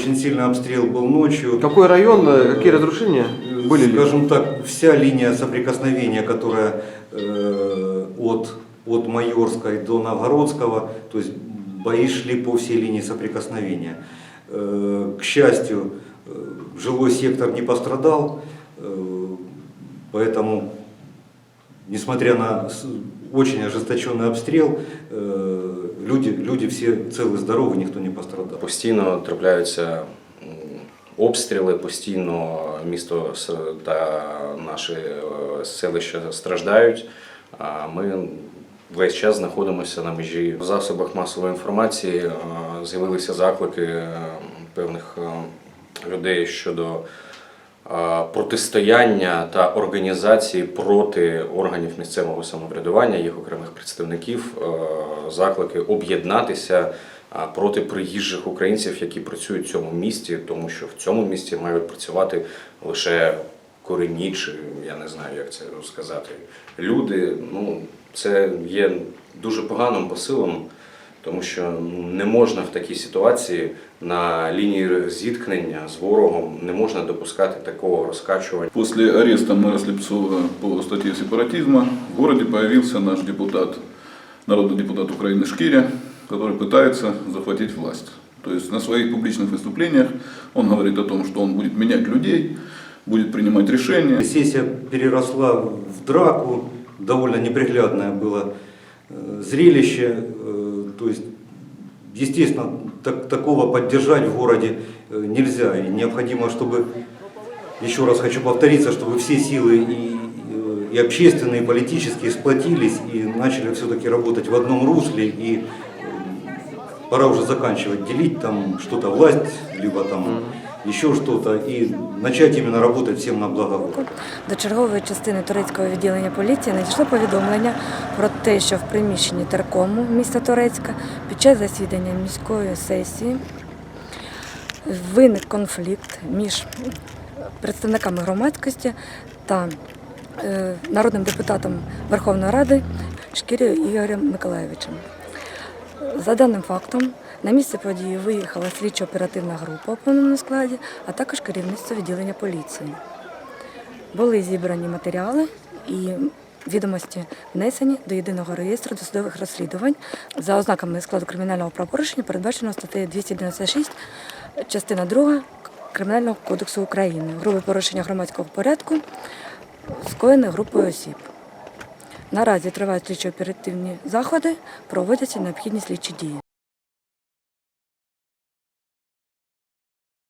сильный обстрел был ночью. Какой район, э, какие разрушения были ли? Скажем так, вся линия соприкосновения, которая э, от, от Майорской до Новгородского, то есть бои шли по всей линии соприкосновения. Э, к счастью, э, жилой сектор не пострадал, э, поэтому, несмотря на с- очень ожесточенный обстрел, э, люди, люди все целы, здоровы, никто не пострадал. Постійно трапляються м, обстріли, постійно місто с- та наші е, селища страждають. А ми весь час знаходимося на межі. В засобах масової інформації е, з'явилися заклики е, певних е, людей щодо е, протистояння та організації проти органів місцевого самоврядування, їх окремих представників, е, заклики об'єднатися проти приїжджих українців, які працюють в цьому місті, тому що в цьому місті мають працювати лише корінні, чи я не знаю, як це сказати. Люди, ну це є дуже поганим посилом, тому що ну, не можна в такій ситуації на лінії зіткнення з ворогом не можна допускати такого розкачування. После ареста мэра Слепцова по статье сепаратизма в городе появился наш депутат, народный депутат Украины Шкиря, который пытается захватить власть. То есть на своих публичных выступлениях он говорит о том, что он будет менять людей, будет принимать решения. Сессия переросла в драку, довольно неприглядное было э, зрелище. э, То есть, естественно, так- такого поддержать в городе э, нельзя. И необходимо, чтобы, еще раз хочу повториться, чтобы все силы и, э, и общественные, и политические сплотились и начали все-таки работать в одном русле. И э, пора уже заканчивать делить там что-то власть, либо там еще что-то, и начать именно работать всем на благо. До чергової частини турецького відділення поліції надійшло повідомлення про те, що в приміщенні теркому міста Турецька під час засідання міської сесії виник конфлікт між представниками громадськості та е, народним депутатом Верховної Ради Шкірєю Ігорем Миколаєвичем. За даним фактом, на місце події виїхала слідчо-оперативна група у повному складі, а також керівництво відділення поліції. Були зібрані матеріали і відомості внесені до єдиного реєстру досудових розслідувань за ознаками складу кримінального правопорушення, передбаченого статтею 296, частина 2 Кримінального кодексу України. Грубе порушення громадського порядку скоєне групою осіб. Наразі тривають слідчо-оперативні заходи, проводяться необхідні слідчі дії.